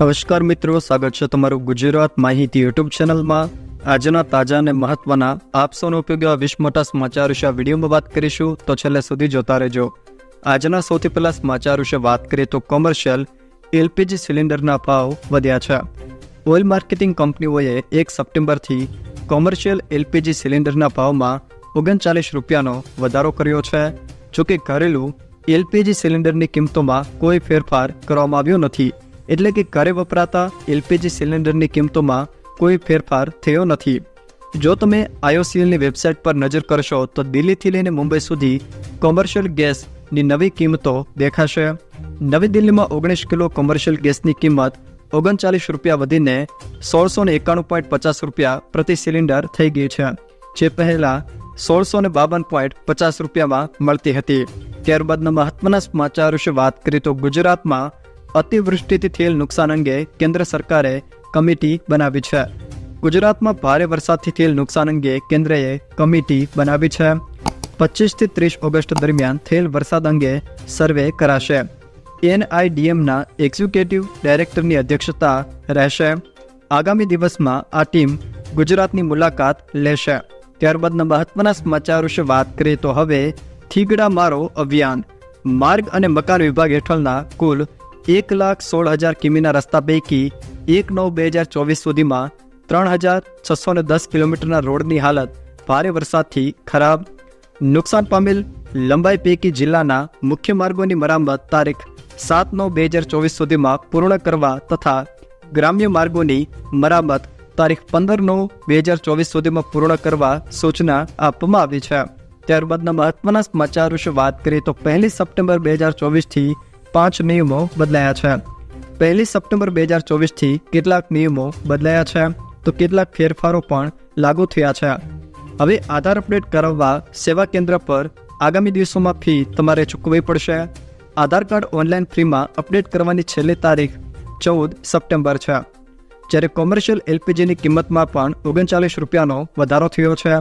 નમસ્કાર મિત્રો, સ્વાગત છે તમારું ગુજરાત માહિતી યુટ્યુબ ચેનલમાં. આજના તાજા અને મહત્વના આપસોનો ઉપયોગ એવા મોટા સમાચાર વિશે વિડીયોમાં વાત કરીશું. તો છેલ્લે સુધી જોતા રહેજો. આજના સૌથી પહેલા સમાચાર વિશે વાત કરીએ તો કોમર્શિયલ એલપીજી સિલિન્ડરના ભાવ વધ્યા છે. ઓઇલ માર્કેટિંગ કંપનીઓએ એક સપ્ટેમ્બરથી કોમર્શિયલ એલપીજી સિલિન્ડરના ભાવમાં ઓગણચાલીસ રૂપિયાનો વધારો કર્યો છે. જોકે ઘરેલું એલપીજી સિલિન્ડરની કિંમતોમાં કોઈ ફેરફાર કરવામાં આવ્યો નથી. એટલે કે ઘરે વપરાતા એલપીજી સિલિન્ડરની કિંમતોમાં કોઈ ફેરફાર થયો નથી. જો તમે આઈઓસીએલની વેબસાઇટ પર નજર કરશો, તો દિલ્હીથી લઈને મુંબઈ સુધી કોમર્શિયલ ગેસની નવી કિંમતો દેખાશે. નવી દિલ્હીમાં ઓગણીસ કિલો કોમર્શિયલ ગેસની કિંમત ઓગણચાલીસ રૂપિયા વધીને સોળસો ને એકાણું પોઈન્ટ પચાસ રૂપિયા પ્રતિ સિલિન્ડર થઈ ગઈ છે, જે પહેલાં સોળસો ને બાવન પોઈન્ટ પચાસ રૂપિયામાં મળતી હતી. ત્યારબાદના મહત્વના સમાચાર વિશે વાત કરીએ તો ગુજરાતમાં અતિવૃષ્ટિથી થયેલ નુકસાન અંગે કેન્દ્ર સરકારે કમિટી બનાવી છે. ગુજરાતમાં ભારે વરસાદથી થયેલ નુકસાન અંગે કેન્દ્રએ કમિટી બનાવી છે. પચીસથી ત્રીસ ઓગસ્ટ દરમિયાન થયેલ વરસાદ અંગે સર્વે કરાશે. એનઆઈડીએમના એક્ઝિક્યુટિવ ડાયરેક્ટરની અધ્યક્ષતા રહેશે. આગામી દિવસમાં આ ટીમ ગુજરાતની મુલાકાત લેશે. ત્યારબાદના મહત્વના સમાચાર વિશે વાત કરીએ તો હવે થીગડા મારો અભિયાન. માર્ગ અને મકાન વિભાગ હેઠળના કુલ એક લાખ સોળ હજાર કિમીના રસ્તા પૈકી એક નવ બે હજાર ચોવીસ સુધીમાં ત્રણ હજાર છસો ને દસ કિલોમીટરના રોડની હાલત ભારે વરસાદથી ખરાબ. નુકસાન પામેલ લંબાઈ પૈકી જિલ્લાના મુખ્ય માર્ગોની મરામત તારીખ સાત નવ બે હજાર ચોવીસ સુધીમાં પૂર્ણ કરવા તથા ગ્રામ્ય માર્ગોની મરામત તારીખ પંદર નવ બે હજાર ચોવીસ સુધીમાં પૂર્ણ કરવા સૂચના આપવામાં આવી છે. ત્યારબાદના મહત્વના સમાચાર વિશે વાત કરીએ તો પહેલી સપ્ટેમ્બર બે હજાર ચોવીસથી પાંચ નિયમો બદલાયા છે. પહેલી સપ્ટેમ્બર બે હજાર ચોવીસથી કેટલાક નિયમો બદલાયા છે, તો કેટલાક ફેરફારો પણ લાગુ થયા છે. હવે આધાર અપડેટ કરાવવા સેવા કેન્દ્ર પર આગામી દિવસોમાં ફી તમારે ચૂકવવી પડશે. આધાર કાર્ડ ઓનલાઈન ફ્રીમાં અપડેટ કરવાની છેલ્લી તારીખ ચૌદ સપ્ટેમ્બર છે. જ્યારે કોમર્શિયલ એલપીજીની કિંમતમાં પણ ઓગણચાલીસ રૂપિયાનો વધારો થયો છે.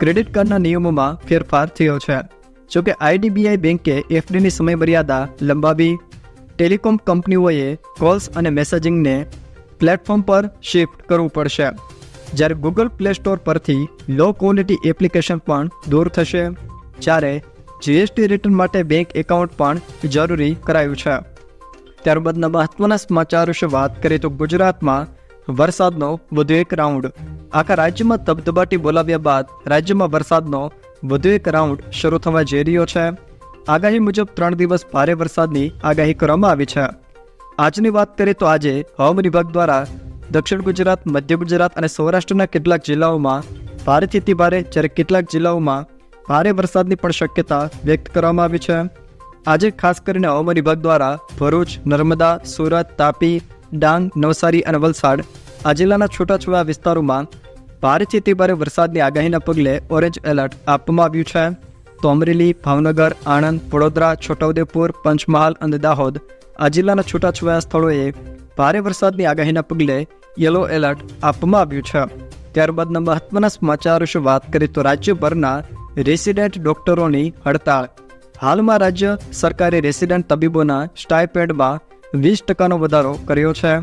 ક્રેડિટ કાર્ડના નિયમોમાં ફેરફાર થયો છે. જોકે આઈડીબીઆઈ બેન્કે એફડીની સમયમર્યાદા લંબાવી ટેલિકોમ કંપનીઓએ કોલ્સ અને મેસેજિંગને પ્લેટફોર્મ પર શિફ્ટ કરવું પડશે. જ્યારે ગૂગલ પ્લે સ્ટોર પરથી લો ક્વોલિટી એપ્લિકેશન પણ દૂર થશે, જ્યારે જીએસટી રિટર્ન માટે બેંક એકાઉન્ટ પણ જરૂરી કરાયું છે. ત્યારબાદના મહત્વના સમાચાર વિશે વાત કરીએ તો ગુજરાતમાં વરસાદનો વધુ એક રાઉન્ડ. આખા રાજ્યમાં ધબધબાટી બોલાવ્યા બાદ રાજ્યમાં વરસાદનો વધુ એક રાઉન્ડ શરૂ થવા જઈ રહ્યો છે. આગાહી મુજબ ત્રણ દિવસ ભારે વરસાદની આગાહી કરવામાં આવી છે. આજની વાત કરીએ તો આજે હવામાન વિભાગ દ્વારા દક્ષિણ ગુજરાત, મધ્ય ગુજરાત અને સૌરાષ્ટ્રના કેટલાક જિલ્લાઓમાં ભારેથી અતિ ભારે જ્યારે કેટલાક જિલ્લાઓમાં ભારે વરસાદની પણ શક્યતા વ્યક્ત કરવામાં આવી છે. આજે ખાસ કરીને હવામાન વિભાગ દ્વારા ભરૂચ, નર્મદા, સુરત, તાપી, ડાંગ, નવસારી અને વલસાડ આ જિલ્લાના છૂટાછવાયા વિસ્તારોમાં ભારેથી અતિ ભારે વરસાદની આગાહીના પગલે ઓરેન્જ એલર્ટ આપવામાં આવ્યું છે. તો અમરેલી ભાવનગર, આણંદ, વડોદરા, છોટાઉદેપુર, પંચમહાલ અને દાહોદ આ જિલ્લાના છૂટાછવાયા સ્થળોએ ભારે વરસાદની આગાહીના પગલે યલો એલર્ટ આપવામાં આવ્યું છે. ત્યારબાદના મહત્વના સમાચાર વિશે વાત કરીએ તો રાજ્યભરના રેસિડેન્ટ ડોક્ટરોની હડતાળ. હાલમાં રાજ્ય સરકારે રેસિડેન્ટ તબીબોના સ્ટાઇપેડમાં વીસ ટકાનો વધારો કર્યો છે.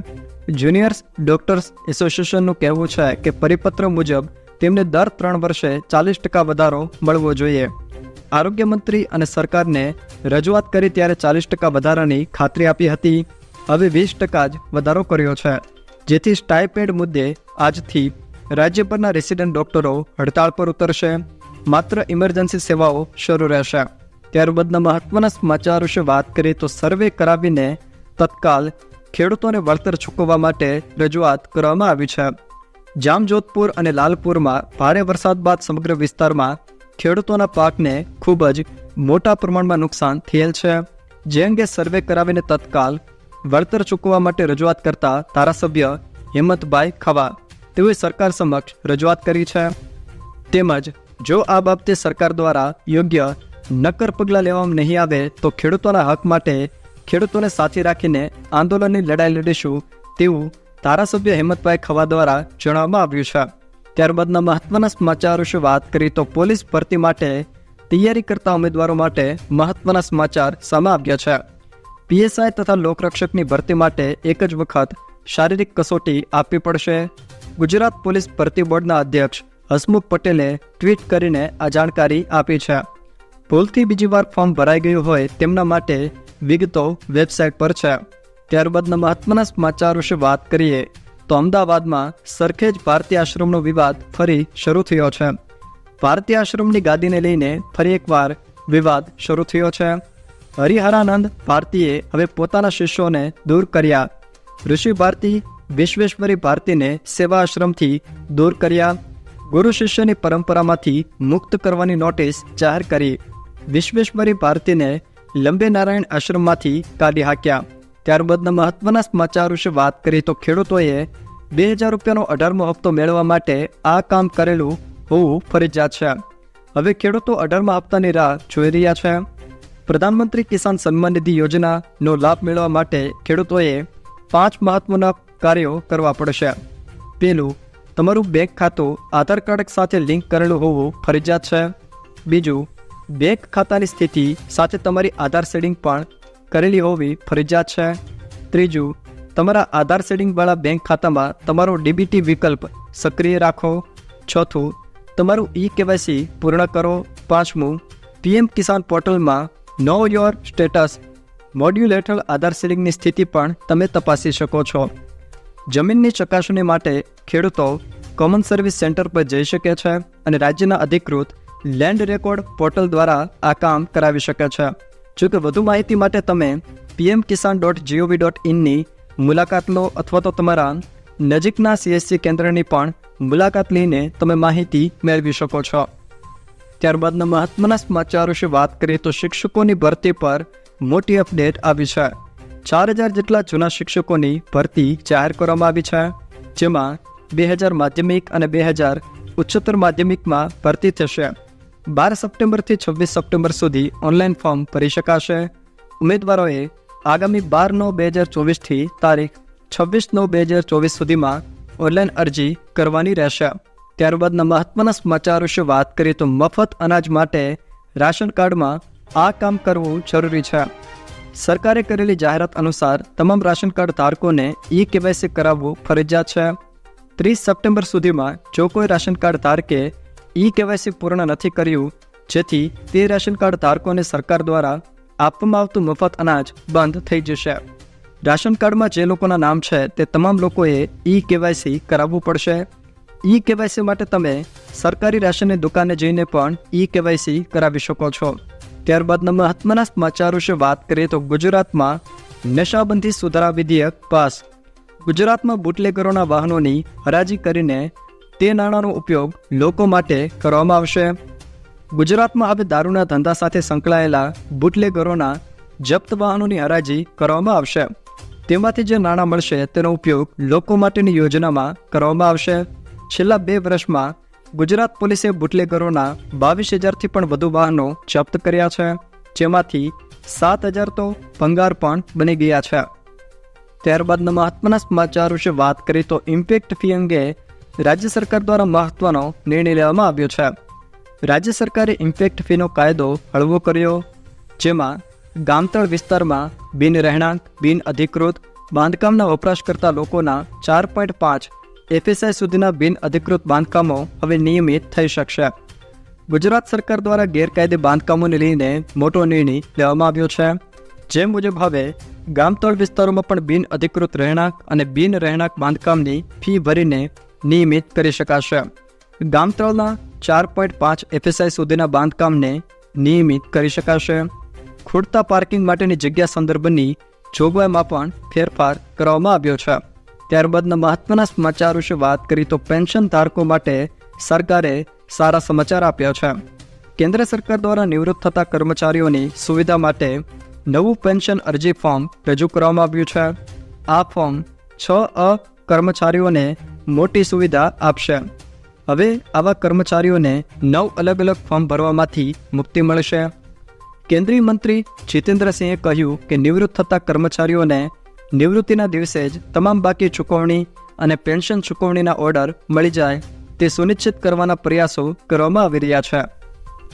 જુનિયર્સ ડોક્ટર્સ એસોસિએશનનું કહેવું છે કે પરિપત્ર મુજબ તેમને દર ત્રણ વર્ષે ચાલીસ ટકા વધારો મળવો જોઈએ. આરોગ્ય મંત્રી અને સરકારને રજૂઆત કરી ત્યારે ચાલીસ ટકા વધારાની ખાતરી આપી હતી. હવે વીસ ટકા જ વધારો કર્યો છે. જેથી સ્ટાઇપેન્ડ મુદ્દે આજથી રાજ્યભરના રેસિડેન્ટ ડોક્ટરો હડતાળ પર ઉતરશે. માત્ર ઇમરજન્સી સેવાઓ શરૂ રહેશે. ત્યારબાદના મહત્વના સમાચાર વિશે વાત કરીએ તો સર્વે કરાવીને તત્કાલ ખેડૂતોને વળતર ચૂકવવા માટે રજૂઆત કરવામાં આવી છે. જામજોધપુર અને લાલપુરમાં ભારે વરસાદ બાદ સમગ્ર વિસ્તારમાં ખેડૂતોના પાકને ખૂબ જ મોટા પ્રમાણમાં નુકસાન થયેલ છે. જે અંગે સર્વે કરાવીને તત્કાલ વળતર ચૂકવવા માટે રજૂઆત કરતા ધારાસભ્ય હિંમતભાઈ ખવા તેઓએ સરકાર સમક્ષ રજૂઆત કરી છે. તેમજ જો આ બાબતે સરકાર દ્વારા યોગ્ય નક્કર પગલાં લેવામાં નહીં આવે તો ખેડૂતોના હક માટે ખેડૂતોને સાથે રાખીને આંદોલનની લડાઈ લડીશું તેવું ધારાસભ્ય હિંમતભાઈ ખવા દ્વારા જણાવવામાં આવ્યું છે. ત્યારબાદના મહત્વના સમાચાર વિશે વાત કરીએ તો પોલીસ ભરતી માટે તૈયારી કરતા ઉમેદવારો માટે મહત્વના સમાચાર સામે આવ્યા છે. પીએસઆઈ તથા લોકરક્ષકની ભરતી માટે એક જ વખત શારીરિક કસોટી આપવી પડશે. ગુજરાત પોલીસ ભરતી બોર્ડના અધ્યક્ષ હસમુખ પટેલે ટ્વીટ કરીને આ જાણકારી આપી છે. ભૂલથી બીજી વાર ફોર્મ ભરાઈ ગયું હોય તેમના માટે વિગતો વેબસાઇટ પર છે. ત્યારબાદના મહત્વના સમાચાર વિશે વાત કરીએ, તો અમદાવાદમાં સરખેજ ભારતીય આશ્રમનો વિવાદ ફરી શરૂ થયો છે. ભારતીય આશ્રમની ગાદીને લઈને ફરી એકવાર વિવાદ શરૂ થયો છે. હરિહરાનંદ ભારતીએ હવે પોતાના શિષ્યોને દૂર કર્યા. ઋષિ ભારતી વિશ્વેશ્વરી ભારતીને સેવા આશ્રમથી દૂર કર્યા. ગુરુ શિષ્યની પરંપરામાંથી મુક્ત કરવાની નોટિસ જાહેર કરી. વિશ્વેશ્વરી ભારતીને લંબે નારાયણ આશ્રમમાંથી કાઢી હાક્યા. ત્યારબાદના મહત્વના સમાચાર વિશે વાત કરીએ તો ખેડૂતોએ બે હજાર રૂપિયાનો અઢારમો હપ્તો મેળવવા માટે આ કામ કરેલું હોવું ફરજિયાત છે. હવે ખેડૂતો અઢારમા હપ્તાની રાહ જોઈ રહ્યા છે. પ્રધાનમંત્રી કિસાન સન્માન નિધિ યોજનાનો લાભ મેળવવા માટે ખેડૂતોએ પાંચ મહત્વના કાર્યો કરવા પડશે. પેલું, તમારું બેંક ખાતું આધાર કાર્ડ સાથે લિંક કરેલું હોવું ફરજિયાત છે. બીજું બેંક ખાતાની સ્થિતિ સાથે તમારી આધાર સેડિંગ પણ કરેલી હોવી ફરજિયાત છે. ત્રીજું, તમારા આધાર સેડિંગવાળા બેંક ખાતામાં તમારો ડીબીટી વિકલ્પ સક્રિય રાખો. ચોથું, તમારું ઈ કેવાયસી પૂર્ણ કરો. પાંચમું, પીએમ કિસાન પોર્ટલમાં નો યોર સ્ટેટસ મોડ્યુલ હેઠળ આધાર સેડિંગની સ્થિતિ પણ તમે તપાસી શકો છો. જમીનની ચકાસણી માટે ખેડૂતો કોમન સર્વિસ સેન્ટર પર જઈ શકે છે અને રાજ્યના અધિકૃત લેન્ડ રેકોર્ડ પોર્ટલ દ્વારા આ કામ કરાવી શકે છે. જો કે વધુ માહિતી માટે તમે PM Kisan dot G O V dot ઇનની મુલાકાત લો અથવા તો તમારા નજીકના સીએસસી કેન્દ્રની પણ મુલાકાત લઈને તમે માહિતી મેળવી શકો છો. ત્યારબાદના મહત્વના સમાચાર વિશે વાત કરીએ તો શિક્ષકોની ભરતી પર મોટી અપડેટ આવી છે. ચાર હજાર જેટલા જૂના શિક્ષકોની ભરતી જાહેર કરવામાં આવી છે, જેમાં બે હજાર માધ્યમિક અને બે હજાર ઉચ્ચતર માધ્યમિકમાં ભરતી થશે. બાર સપ્ટેમ્બરથી છવ્વીસ સપ્ટેમ્બર સુધી ઓનલાઈન ફોર્મ ભરી શકાશે. ઉમેદવારોએ આગામી બાર નવ બે હજાર ચોવીસથી તારીખ છવ્વીસ નવ બે હજાર ચોવીસ સુધીમાં ઓનલાઈન અરજી કરવાની રહેશે. ત્યારબાદના મહત્વના સમાચાર વિશે વાત કરીએ તો મફત અનાજ માટે રાશન કાર્ડમાં આ કામ કરવું જરૂરી છે. સરકારે કરેલી જાહેરાત અનુસાર તમામ રાશન કાર્ડ ધારકોને ઈ કેવાયસી કરાવવું ફરજિયાત છે. ત્રીસ સપ્ટેમ્બર સુધીમાં જો કોઈ રાશન કાર્ડ ધારકે ઈ કેવાયસી પૂર્ણ નથી કર્યું. જેથી તે રાશન કાર્ડ ધારકોને સરકાર દ્વારા આપવામાં આવતું મફત અનાજ બંધ થઈ જશે. રાશન કાર્ડમાં જે લોકોના નામ છે તે તમામ લોકોએ ઈ કેવાયસી કરાવવું પડશે. ઈ કેવાયસી માટે તમે સરકારી રાશનની દુકાને જઈને પણ ઈ કેવાયસી કરાવી શકો છો. ત્યારબાદના મહત્વના સમાચાર વિશે વાત કરીએ તો ગુજરાતમાં નશાબંધી સુધારા વિધેયક પાસ. ગુજરાતમાં બુટલેગરોના વાહનોની હરાજી કરીને તે નાણાંનો ઉપયોગ લોકો માટે કરવામાં આવશે. ગુજરાતમાં હવે દારૂના ધંધા સાથે સંકળાયેલા બુટલેગરોના જપ્ત વાહનોની હરાજી કરવામાં આવશે. તેમાંથી જે નાણાં મળશે તેનો ઉપયોગ લોકો માટેની યોજનામાં કરવામાં આવશે. છેલ્લા બે વર્ષમાં ગુજરાત પોલીસે બુટલેગરોના બાવીસ હજારથી પણ વધુ વાહનો જપ્ત કર્યા છે, જેમાંથી સાત હજાર તો ભંગાર પણ બની ગયા છે. ત્યારબાદના મહત્વના સમાચાર વિશે વાત કરીએ તો ઇમ્પેક્ટ ફી અંગે રાજ્ય સરકાર દ્વારા મહત્વનો નિર્ણય લેવામાં આવ્યો છે. રાજ્ય સરકારે ઇમ્પેક્ટ ફીનો કાયદો હળવો કર્યો, જેમાં ગામતળ વિસ્તારમાં બિન રહેણાંક, બિન અધિકૃત બાંધકામના વપરાશકર્તા લોકોના ચાર પોઈન્ટ પાંચ એફએસઆઈ સુધીના બિન અધિકૃત બાંધકામો હવે નિયમિત થઈ શકશે. ગુજરાત સરકાર દ્વારા ગેરકાયદે બાંધકામોને લઈને મોટો નિર્ણય લેવામાં આવ્યો છે. જે મુજબ હવે ગામતળ વિસ્તારોમાં પણ બિન અધિકૃત રહેણાંક અને બિન રહેણાંક બાંધકામની ફી ભરીને નિયમિત કરી શકાશે. ગામતળના ચાર પોઈન્ટ પાંચ એફએસઆઈ સુધીના બાંધકામને નિયમિત કરી શકાશે. ખૂટતા પાર્કિંગ માટેની જગ્યા સંદર્ભની જોગવાઈમાં પણ ફેરફાર કરવામાં આવ્યો છે. ત્યારબાદના મહત્વના સમાચાર વિશે વાત કરી તો પેન્શન ધારકો માટે સરકારે સારા સમાચાર આપ્યા છે. કેન્દ્ર સરકાર દ્વારા નિવૃત્ત થતા કર્મચારીઓની સુવિધા માટે નવું પેન્શન અરજી ફોર્મ રજૂ કરવામાં આવ્યું છે. આ ફોર્મ છ અ કર્મચારીઓને મોટી સુવિધા આપશે. હવે આવા કર્મચારીઓને નવ અલગ અલગ ફોર્મ ભરવામાંથી મુક્તિ મળશે. કેન્દ્રીય મંત્રી જીતેન્દ્રસિંહે કહ્યું કે નિવૃત્ત થતા કર્મચારીઓને નિવૃત્તિના દિવસે જ તમામ બાકી ચૂકવણી અને પેન્શન ચૂકવણીના ઓર્ડર મળી જાય તે સુનિશ્ચિત કરવાના પ્રયાસો કરવામાં આવી રહ્યા છે.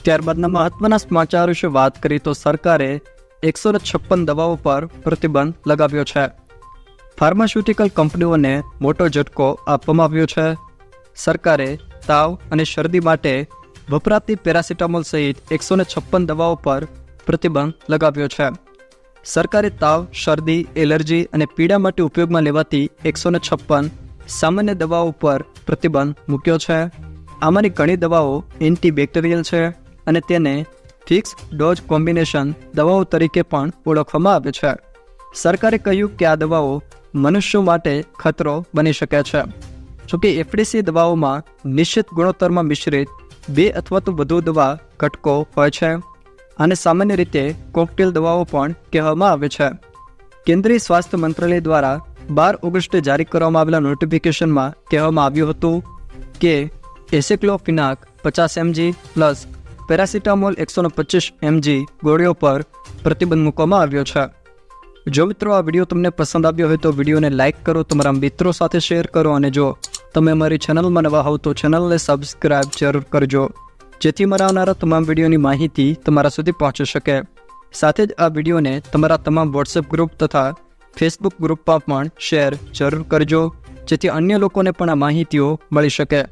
ત્યારબાદના મહત્વના સમાચાર વિશે વાત કરી તો સરકારે એકસો છપ્પન દવાઓ પર પ્રતિબંધ લગાવ્યો છે. ફાર્માસ્યુટિકલ કંપનીઓને મોટો ઝટકો આપવામાં આવ્યો છે. સરકારે તાવ અને શરદી માટે વપરાતી પેરાસિટામોલ સહિત એકસો ને છપ્પન દવાઓ પર પ્રતિબંધ લગાવ્યો છે. સરકારે તાવ, શરદી, એલર્જી અને પીડા માટે ઉપયોગમાં લેવાતી એકસો છપ્પન સામાન્ય દવાઓ પર પ્રતિબંધ મૂક્યો છે. આમાંની ઘણી દવાઓ એન્ટીબેક્ટેરિયલ છે અને તેને ફિક્સ ડોઝ કોમ્બિનેશન દવાઓ તરીકે પણ ઓળખવામાં આવે છે. સરકારે કહ્યું કે આ દવાઓ મનુષ્યો માટે ખતરો બની શકે છે. જોકે એફડીસી દવાઓમાં નિશ્ચિત ગુણોત્તરમાં મિશ્રિત બે અથવા તો વધુ દવા ઘટકો હોય છે. અને સામાન્ય રીતે કોકટેલ દવાઓ પણ કહેવામાં આવે છે. કેન્દ્રીય સ્વાસ્થ્ય મંત્રાલય દ્વારા બાર ઓગસ્ટે જારી કરવામાં આવેલા નોટિફિકેશનમાં કહેવામાં આવ્યું હતું કે એસેક્લોફિનાક પચાસ એમજી પ્લસ પેરાસિટામોલ એકસો પચીસ એમજી ગોળીઓ પર પ્રતિબંધ મૂકવામાં આવ્યો છે. જો મિત્રો આ વીડિયો તમને પસંદ આવ્યો હોય તો વિડીયોને લાઇક કરો, તમારા મિત્રો સાથે શેર કરો અને જો તમે અમારી ચેનલમાં નવા હોવ તો ચેનલને સબસ્ક્રાઇબ જરૂર કરજો, જેથી મારા આવનારા તમામ વિડીયોની માહિતી તમારા સુધી પહોંચી શકે. સાથે જ આ વિડીયોને તમારા તમામ વોટ્સએપ ગ્રુપ તથા ફેસબુક ગ્રુપમાં પણ શેર જરૂર કરજો, જેથી અન્ય લોકોને પણ આ માહિતીઓ મળી શકે.